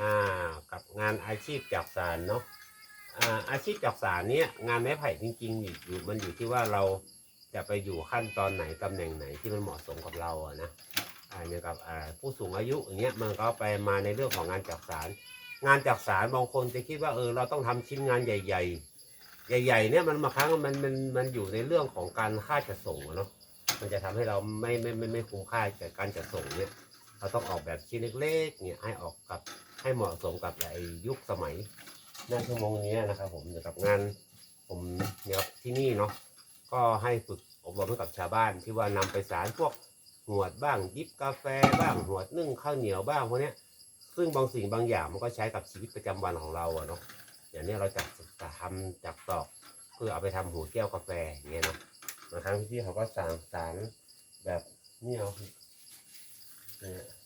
อ่ากับงานอาชีพจักสารเนาะอ่าอาชีพจักสารเนี้ยงานไม้ไผ่จริงๆอยู่อยู่มันอยู่ที่ว่าเราจะไปอยู่ขั้นตอนไหนตำแหน่งไหนที่มันเหมาะสมกับเราอะนะอ่าอย่างกับอ่าผู้สูงอายุอย่างเงี้ยมันก็ไปมาในเรื่องของงานจักสารงานจักสารบางคนจะคิดว่าเออเราต้องทำชิ้นงานใหญ่ ๆ ใหญ่ ๆ เนี่ยมันบางครั้งมันมันมันอยู่ในเรื่องของการค่าจัดส่งอะเนาะมันจะทำให้เราไม่ไม่ไม่ไม่คุ้มค่ากับการจัดส่งเนี่ย เราต้องออกแบบชิ้นเล็กๆเนี่ยให้ออกกับให้เหมาะสมกับไอ้ยุคสมัยหน้าชั่วโมงนี้นะครับ ผมเกี่ยวกับงานผมเนี่ยที่นี่เนาะก็ให้ฝึกอบรมให้กับชาวบ้านที่ว่านำไปสารพวกหวดบ้างดิบกาแฟบ้างหวดนึ่งข้าวเหนียวบ้างพวกนี้ซึ่งบางสิ่งบางอย่างมันก็ใช้กับชีวิตประจำวันของเราอะเนาะอย่างนี้เราจะจะทำจากตอกเพื่อเอาไปทำหัวแก้วกาแฟอย่างเงี้ยเนาะบางครั้งพี่ๆเขาก็สั่งสารแบบนี่เอา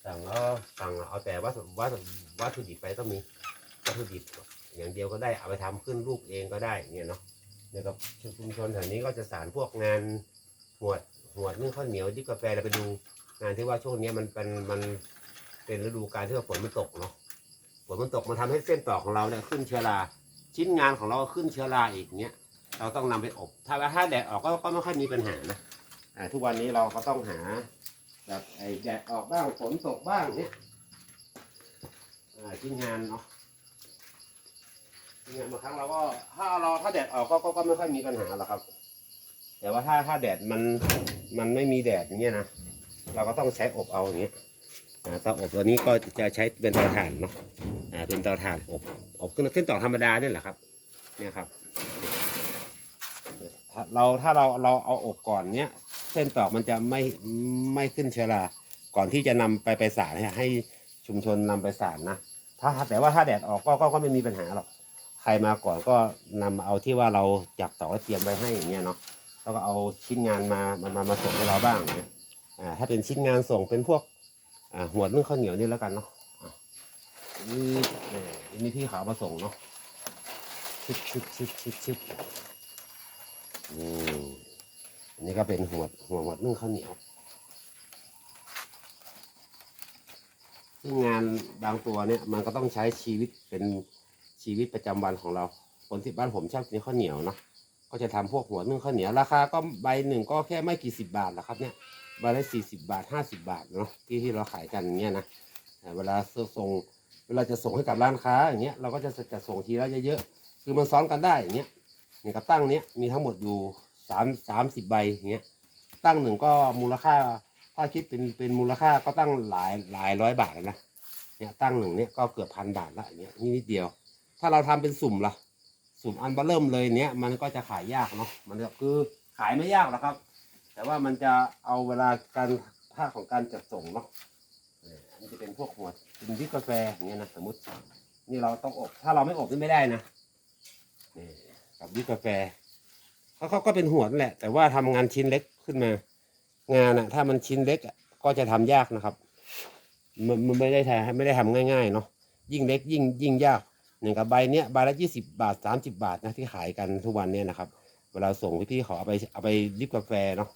สั่งก็สั่งเอาแต่วัตถุวัตถุวัตถุดิบไปก็มีวัตถุดิบอย่างเดียวก็ได้เอาไปทำขึ้นรูปเองก็ได้เนี่ยเนาะเนี่ยกับชุมชนแถวนี้ก็จะสารพวกงานหวดหวดนึ่งข้าวเหนียวดิบกาแฟเราไปดูงานที่ว่าช่วงนี้มันเป็นมันเป็นฤดูการที่ว่าฝนมันตกเนาะฝนมันตกมันทำให้เส้นต่อของเราเนี่ยขึ้นเชื้อราชิ้นงานของเราขึ้นเชื้อราอีกเนี้ยเราต้องนำไปอบ ถ้าถ้าแดดออกก็ก็ไม่ค่อยมีปัญหานะทุกวันนี้เราก็ต้องหา แบบไอ้แดดออกบ้างฝนตกบ้างเนี่ยอ่าชิ้นงานเนาะชิ้นงานบางครั้งเราก็ถ้าเราถ้าแดดออกก็ก็ก็ไม่ค่อยมีปัญหาหรอกครับ แต่ว่าถ้าถ้าแดดมันมันไม่มีแดดอย่างเงี้ยนะเราก็ต้องใช้อบเอาอย่างเงี้ยอ่าเตาอบตัวนี้ก็จะใช้เป็นเตาถ่านเนาะอ่าเป็นเตาถ่านอบอบขึ้นขึ้นต่อธรรมดาเนี่ยแหละครับ เนี่ยครับถ้า เราถ้าเราเราเอาอบก่อนเนี้ยเส้นตอกมันจะไม่ไม่ขึ้นเชื้อราก่อนที่จะนำไปไปสารให้ให้ชุมชนนำไปสารนะถ้าแต่ว่าถ้าแดดออกก็ก็ก็ไม่มีปัญหาหรอกใครมาก่อนก็นำเอาที่ว่าเราจับตอกเตรียมไว้ให้อย่างเงี้ยเนาะแล้วก็เอาชิ้นงานมามามามาส่งให้เราบ้างเนี่ยอ่าถ้าเป็นชิ้นงานส่งเป็นพวกอ่าหัวนึ่งข้าวเหนียวนี่แล้วกันเนาะอะนี่เนี่ยนี่พี่ขาวมาส่งเนาะชิบชิบชิบชิบชิบ อันนี้ก็เป็นหัวหัวหัวนึ่งข้าวเหนียว ซึ่งงานบางตัวเนี่ยมันก็ต้องใช้ชีวิตเป็นชีวิตประจำวันของเรา คนที่บ้านผมชอบกินข้าวเหนียวเนาะก็จะทำพวกหัวนึ่งข้าวเหนียวราคาก็ใบหนึ่งก็แค่ไม่กี่สิบบาทหรอกครับเนี่ยใบละสี่สิบาทห้าสิบาทเนาะที่ที่เราขายกันอย่างเงี้ยนะแต่เวลาส่งเวลาจะส่งให้กับร้านค้าอย่างเงี้ยเราก็จะจะส่งทีละเยอะๆคือมันซ้อนกันได้อย่างเงี้ย เนี่ยกับตั้งเนี้ยมีทั้งหมดอยู่สามสามสิบใบอย่างเงี้ยตั้งหนึ่งก็มูลค่าถ้าคิดเป็นเป็นมูลค่าก็ตั้งหลายหลายร้อยบาทแล้วนะเนี่ยตั้งหนึ่งเนี่ยก็เกือบพันบาทละอย่างเงี้ยนี่นิดเดียว ถ้าเราทำเป็นสุ่มละสุ่มอันเบอร์เริ่มเลยเนี้ยมันก็จะขายยากเนาะมันก็คือขายไม่ยากหรอกครับ แต่ว่ามันจะเอาเวลาการท่าของการจัดส่งเนาะเอออันนี้จะเป็นพวกหัวเป็นวิกาแฟอย่างเงี้ยนะสมมตินี่เราต้องอบถ้าเราไม่อบนี่ไม่ได้นะนี่ กับวิปกาแฟเขาเขาก็เป็นหัวนั่นแหละ แต่ว่าทำงานชิ้นเล็กขึ้นมา งานอะถ้ามันชิ้นเล็กก็จะทำยากนะครับ มันมันไม่ได้ทำไม่ได้ทำง่าย ๆ เนาะยิ่งเล็กยิ่งยิ่งยากหนึ่งกับใบเนี้ยใบละยี่สิบาทสามสิบาทนะที่ขายกันทุกวันเนี่ยนะครับ เวลาส่งพี่ๆเขาเอาไปเอาไปริบกาแฟเนาะ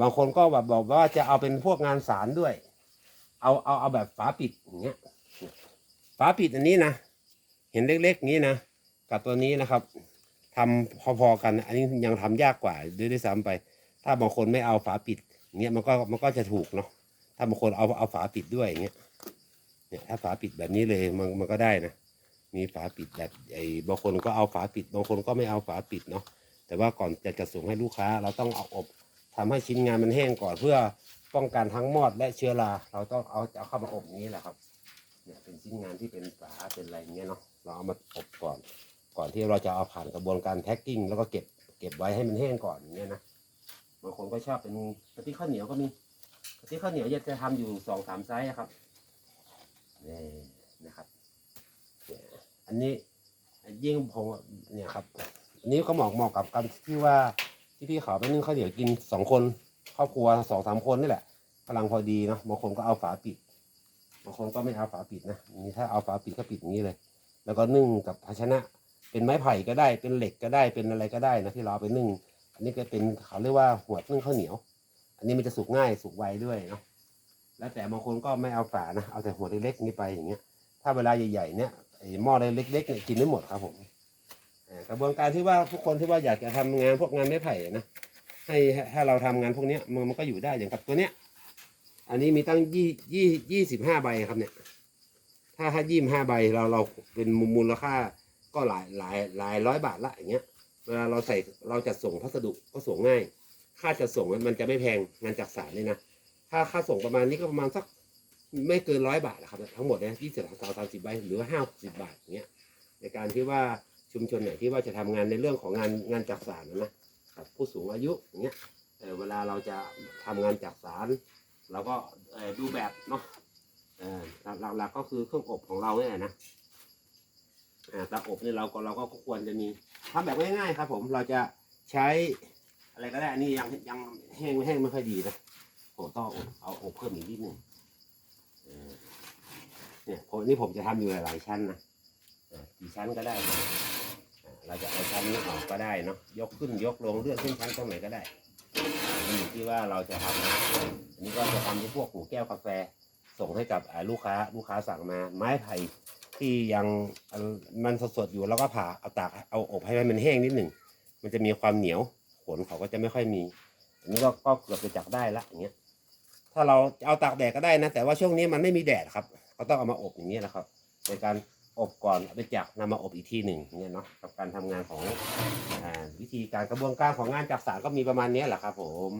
บางคนก็แบบบอกว่าจะเอาเป็นพวกงานสารด้วย เอาเอาเอาแบบฝาปิดอย่างเงี้ยฝาปิดอันนี้นะ เห็นเล็กๆอย่างนี้นะ กับตัวนี้นะครับ ทำพอๆกัน อันนี้ยังทำยากกว่าด้วยด้วยซ้ำไป ถ้าบางคนไม่เอาฝาปิดอย่างเงี้ยมันก็มันก็จะถูกเนาะถ้าบางคนเอาเอาฝาปิดด้วยอย่างเงี้ยเนี่ยถ้าฝาปิดแบบนี้เลยมันมันก็ได้นะมีฝาปิดแบบไอ้บางคนก็เอาฝาปิด บางคนก็ไม่เอาฝาปิดเนาะแต่ว่าก่อนจะจะส่งให้ลูกค้า เราต้องเอาอบทำให้ชิ้นงานมันแห้งก่อนเพื่อป้องกันทั้งมอดและเชื้อรา เราต้องเอาเอาเข้ามาอบอย่างนี้แหละครับเนี่ยเป็นชิ้นงานที่เป็นฝาเป็นอะไรอย่างเงี้ยเนาะเราเอามาอบก่อน ก่อนที่เราจะเอาผ่านกระบวนการแพ็คกิ้งแล้วก็เก็บเก็บไว้ให้มันแห้งก่อนอย่างเงี้ยนะบางคนก็ชอบเป็นกะทิข้าวเหนียวก็มีกะทิข้าวเหนียวจะทำอยู่สองสามไซส์อะครับนี่นะครับอันนี้ยิ่งผมเนี่ยครับอันนี้ก็เหมาะเหมาะกับการที่ว่าที่พี่เขาไปนึ่งข้าวเหนียวกินสองคนครอบครัวสองสามคนนี่แหละกำลังพอดีเนาะบางคนก็เอาฝาปิดบางคนก็ไม่เอาฝาปิดนะนี่ถ้าเอาฝาปิดก็ปิดอย่างนี้เลย แล้วก็นึ่งกับภาชนะ เป็นไม้ไผ่ก็ได้ เป็นเหล็กก็ได้ เป็นอะไรก็ได้นะที่เราเอาไปนึ่ง อันนี้ก็เป็นเขาเรียกว่าหัวนึ่งข้าวเหนียว อันนี้มันจะสุกง่ายสุกไวด้วยเนาะ แล้วแต่บางคนก็ไม่เอาฝานะ เอาแต่หัวเล็กๆนี้ไปอย่างเงี้ย ถ้าเวลาใหญ่ๆเนี่ยไอ้หม้อเล็กๆเนี่ยกินไม่หมดครับผมอ่ากระบวนการที่ว่าทุกคนที่ว่าอยากจะทำงานพวกงานไม้ไผ่นะ ให้ให้เราทำงานพวกเนี้ยมันมันก็อยู่ได้อย่างกับตัวเนี้ย อันนี้มีตั้งยี่ยี่ยี่สิบห้าใบครับเนี่ย ถ้าถ้ายี่ห้าใบเราเราเป็นมูลค่า ก็หลายหลายหลายร้อยบาทละอย่างเงี้ยเวลาเราใส่เราจัดส่งพัสดุก็ส่งง่าย ค่าจัดส่งมันมันจะไม่แพงงานจักสารนี่นะถ้าค่าส่งประมาณนี้ก็ประมาณสักไม่เกินร้อยบาทนะครับ ทั้งหมดเนี่ยยี่สิบสามสามสิบใบหรือว่าห้าสิบบาทอย่างเงี้ยในการที่ว่าชุมชนไหนที่ว่าจะทำงานในเรื่องของงานงานจักสารนะนะครับผู้สูงอายุอย่างเงี้ยเเวลาเราจะทำงานจักสารเราก็ดูแบบเนาะหลักๆก็คือเครื่องอบของเราเนี่ยนะ อ่าเตาอบเนี่ยเราก็เราก็ควรจะมีทำแบบง่ายๆครับ ผมเราจะใช้อะไรก็ได้อันนี้ยังยังแห้งไม่แห้งไม่ค่อยดีนะผมต้องเอาอบเอาอบเพิ่มอีกนิดหนึ่งเออเนี่ยผมนี่ผมจะทำอยู่หลายๆชั้นนะอ่ากี่ชั้นก็ได้นะอ่าเราจะเอาชั้นนี้ออกก็ได้เนาะยกขึ้นยกลงเลื่อนขึ้นชั้นตรงไหนก็ได้มันอยู่ที่ว่าเราจะทำนะอันนี้ก็จะทำที่พวกหูแก้วกาแฟ ส่งให้กับอ่าลูกค้าลูกค้าสั่งมาไม้ไผ่ ที่ยังมันสดๆอยู่เราก็ผ่าเอาตากเอาอบให้มันแห้งนิดหนึ่งมันจะมีความเหนียวขนเขาก็จะไม่ค่อยมีอันนี้ก็ก็เกือบจะจักได้ละอย่างเงี้ย ถ้าเราเอาตากแดดก็ได้นะ แต่ว่าช่วงนี้มันไม่มีแดดครับก็ต้องเอามาอบอย่างนี้ยนะครับในการอบก่อนเอาไปจักนำมาอบอีกทีหนึ่งเนี่ยเนาะกับการทำงานของอวิธีการกระบวนการของงานจักสารก็มีประมาณนี้แหละครับผม